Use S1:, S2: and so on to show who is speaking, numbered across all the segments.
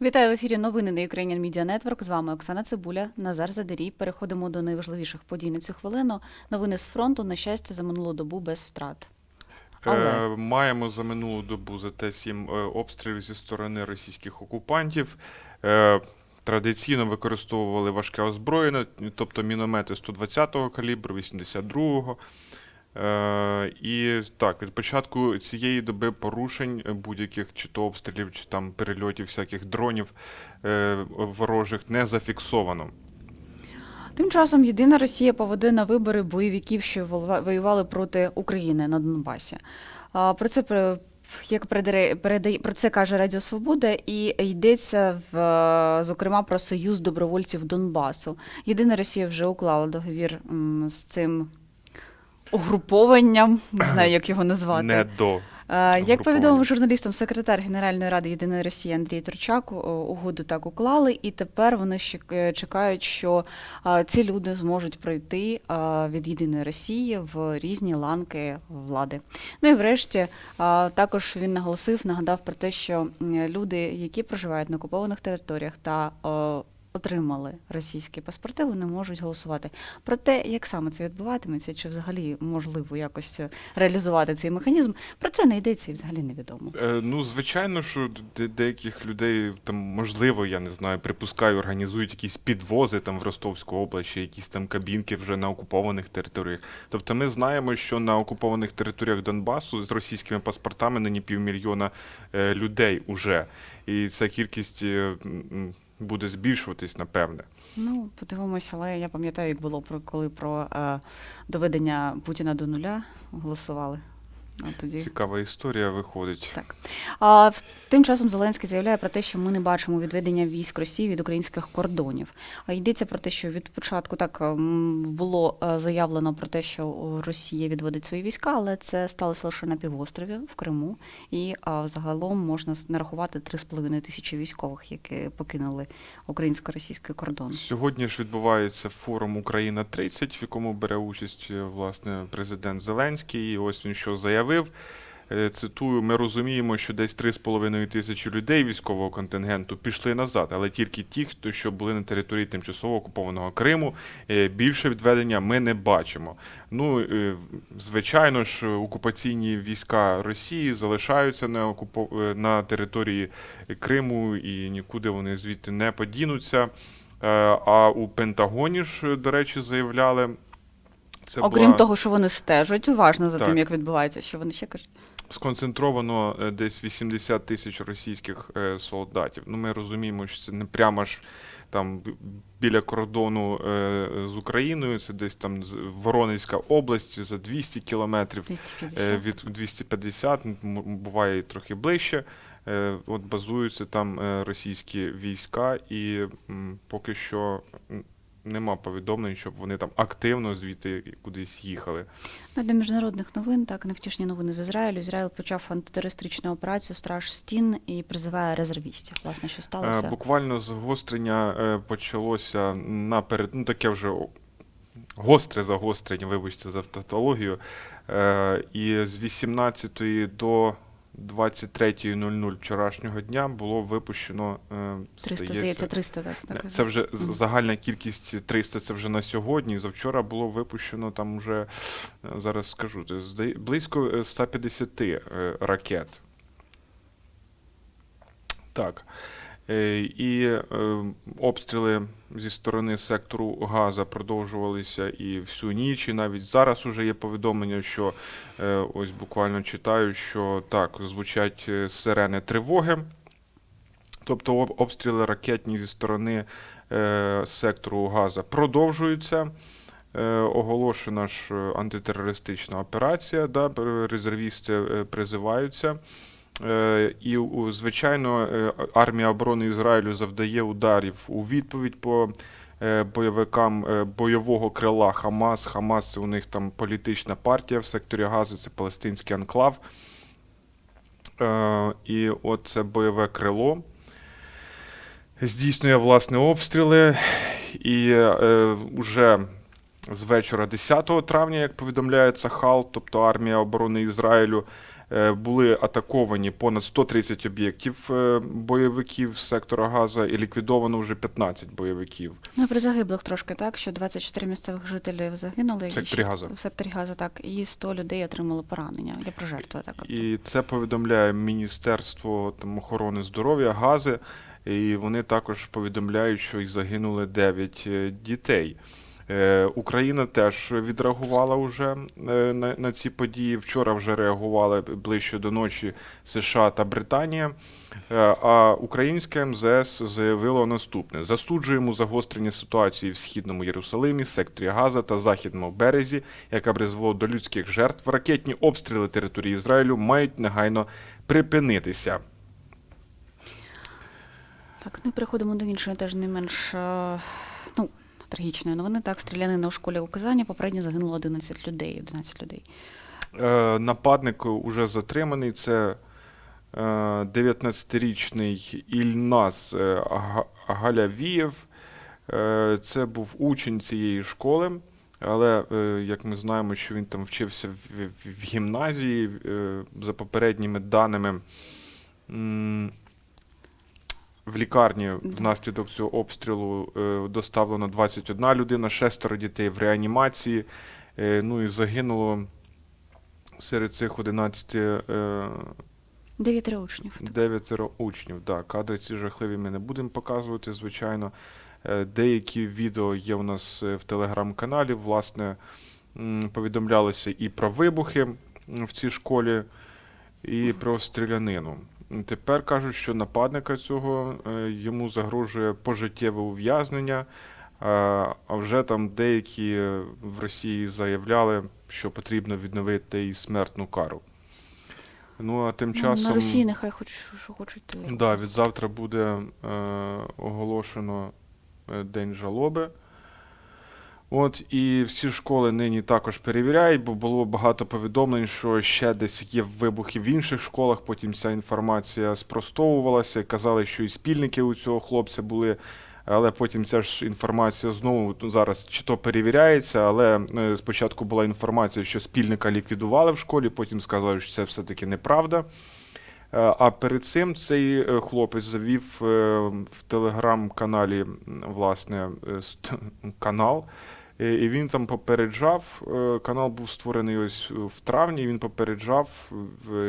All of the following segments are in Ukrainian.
S1: Вітаю в ефірі новини на Ukrainian Media Network. З вами Оксана Цибуля, Назар Задарій. Переходимо до найважливіших подій на цю хвилину. Новини з фронту, на щастя, за минулу добу без втрат. Але
S2: Е, маємо за минулу добу за те сім е, обстрілів зі сторони російських окупантів. Е, традиційно використовували важке озброєння, тобто міномети 120-го калібру, 82-го. Е, і так, від початку цієї доби порушень будь-яких чи то обстрілів, чи там перельотів всяких дронів е, ворожих не зафіксовано.
S1: тим часом єдина Росія поведе на вибори бойовиків, що воювали проти України на Донбасі. Про це як передає, про це каже Радіо Свобода, і йдеться в зокрема про союз добровольців Донбасу. Єдина Росія вже уклала договір з цим угрупованням, не знаю, як його назвати.
S2: Не до.
S1: Е, Як повідомив журналістам секретар Генеральної ради Єдиної Росії Андрій Турчак, угоду так уклали, і тепер вони ще е, чекають, що е, ці люди зможуть пройти від Єдиної Росії в різні ланки влади. Ну і врешті також він наголосив, нагадав про те, що люди, які проживають на окупованих територіях та Отримали російські паспорти, вони можуть голосувати. Про те, як саме це відбуватиметься, чи взагалі можливо якось реалізувати цей механізм, про це не йдеться і взагалі невідомо.
S2: Е, Ну, звичайно, що де- деяких людей там, можливо, я не знаю, припускаю, організують якісь підвози там в Ростовську область, чи якісь там кабінки вже на окупованих територіях. Тобто ми знаємо, що на окупованих територіях Донбасу з російськими паспортами нині півмільйона е, людей уже. І ця кількість е, буде збільшуватись, напевне.
S1: Ну, подивимося, але я пам'ятаю, як було про коли про е, доведення Путіна до нуля голосували. От тоді
S2: Цікава історія виходить.
S1: Так. А тим часом Зеленський заявляє про те, що ми не бачимо відведення військ Росії від українських кордонів. А йдеться про те, що від початку так ем, було е, заявлено про те, що Росія відводить свої війська, але це сталося лише на півострові в Криму. І а, загалом можна нарахувати 3,5 тисячі військових, які покинули українсько-російський кордон.
S2: Сьогодні ж відбувається форум Україна 30, в якому бере участь е, власне президент Зеленський. І ось він що заявив. Е, Цитую: ми розуміємо, що десь 3,5 тисячі людей військового контингенту пішли назад, але тільки ті, хто що були на території тимчасово окупованого Криму, е, більше відведення ми не бачимо. Ну е, звичайно ж, окупаційні війська Росії залишаються на окупо... на території Криму і нікуди вони звідти не подінуться. А у Пентагоні ж, до речі, заявляли. Це
S1: Окрім
S2: була
S1: того, що вони стежать уважно за
S2: Так.
S1: тим, як відбувається, що вони ще кажуть.
S2: сконцентровано е, десь 80 тисяч російських е, солдатів. Ну, ми розуміємо, що це не прямо ж там біля кордону е, з Україною, це десь там Воронезька область за 200 кілометрів.
S1: 250.
S2: Е, від 250, м, м, буває і трохи ближче. Е, От базуються там е, російські війська, і м, поки що нема повідомлень, щоб вони там активно звідти кудись їхали.
S1: Ну, до міжнародних новин, так, невтішні новини з Ізраїлю. Ізраїль почав антитерористичну операцію Страж Стін і призиває резервістів. Власне, що
S2: Е,
S1: сталося?
S2: Буквально загострення е, почалося наперед, ну таке вже гостре загострення, вибачте за тавтологію. Е, І з 18 до 23.00 вчорашнього дня було випущено е,
S1: 300, здається, 300, так. так.
S2: Це вже загальна кількість 300, це вже на сьогодні. Завчора було випущено там вже, е, зараз скажу, близько е, 150 е, ракет. Так. Е, І е, обстріли зі сторони сектору Газа продовжувалися і всю ніч, і навіть зараз уже є повідомлення, що е, ось буквально читаю, що так, звучать сирени тривоги. Тобто обстріли ракетні зі сторони сектору Газа продовжуються. Оголошена ж антитерористична операція, да, резервісти призиваються. Е, і, звичайно, е, армія оборони Ізраїлю завдає ударів у відповідь по е, бойовикам бойового крила Хамас. Хамас це у них там політична партія в секторі Газу, це палестинський анклав. І от це бойове крило здійснює власне обстріли. І вже з вечора 10 травня, як повідомляє Цахал, тобто армія оборони Ізраїлю, е, були атаковані понад 130 об'єктів е, бойовиків з сектора Газа і ліквідовано вже 15 бойовиків.
S1: Ну, і про загиблих трошки так, що 24 місцевих жителів загинули.
S2: В секторі Газа.
S1: В секторі Газа, так, і 100 людей отримали поранення. Я про жертви так.
S2: І це повідомляє Міністерство там, охорони здоров'я Гази. І вони також повідомляють, що їх загинули 9 е, дітей. Е, Україна теж відреагувала вже е, на, на ці події. Вчора вже реагували ближче до ночі США та Британія. Е, А українське МЗС заявило наступне: засуджуємо загострення ситуації в східному Єрусалимі, секторі Газа та західному березі, яка призвела до людських жертв. Ракетні обстріли території Ізраїлю мають негайно припинитися.
S1: Так, ну і переходимо до іншої, теж не менш ну, трагічної новини. Так, стрілянина у школі у Казані попередньо загинуло 11 людей. 11 людей.
S2: Е, Нападник уже затриманий. Це е, 19-річний Ільнас е, Галявієв. Е, Це був учень цієї школи. Але е, як ми знаємо, що він там вчився в, гімназії, е, за попередніми даними, в лікарні внаслідок цього обстрілу е, доставлено 21 людина, шестеро дітей в реанімації. Е, Ну і загинуло серед цих 11 е,
S1: Дев'ятеро учнів.
S2: Дев'ятеро учнів. Да, кадри ці жахливі ми не будемо показувати, звичайно. Е, Деякі відео є у нас в телеграм-каналі. Власне, м, повідомлялося і про вибухи в цій школі, і про стрілянину. Тепер кажуть, що нападника цього е, йому загрожує пожиттєве ув'язнення. А а вже там деякі е, в Росії заявляли, що потрібно відновити і смертну кару. Ну а тим
S1: Ну,
S2: часом.
S1: На Росії нехай хоч що хочуть.
S2: Да, від завтра буде е, оголошено е, День жалоби. От, і всі школи нині також перевіряють, бо було багато повідомлень, що ще десь є вибухи в інших школах. Потім ця інформація спростовувалася. Казали, що і спільники у цього хлопця були. Але потім ця ж інформація знову зараз чи то перевіряється, але е, спочатку була інформація, що спільника ліквідували в школі, потім сказали, що це все-таки неправда. Е, А перед цим цей е, хлопець завів в телеграм-каналі власне канал. Е, І він там попереджав. е, Канал був створений ось в травні. Він попереджав,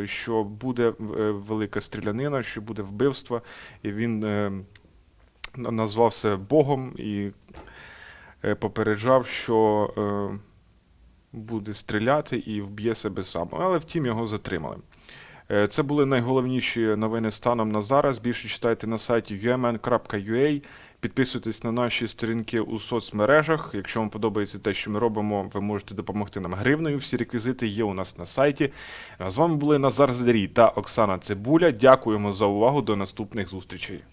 S2: що буде е, велика стрілянина, що буде вбивство. І він е, на- назвав себе Богом і е, попереджав, що е, буде стріляти і вб'є себе сам. Але втім його затримали. Е, Це були найголовніші новини станом на зараз. Більше читайте на сайті umn.ua. Підписуйтесь на наші сторінки у соцмережах. Якщо вам подобається те, що ми робимо, ви можете допомогти нам гривнею. Всі реквізити є у нас на сайті. А з вами були Назар Здарій та Оксана Цибуля. Дякуємо за увагу. До наступних зустрічей.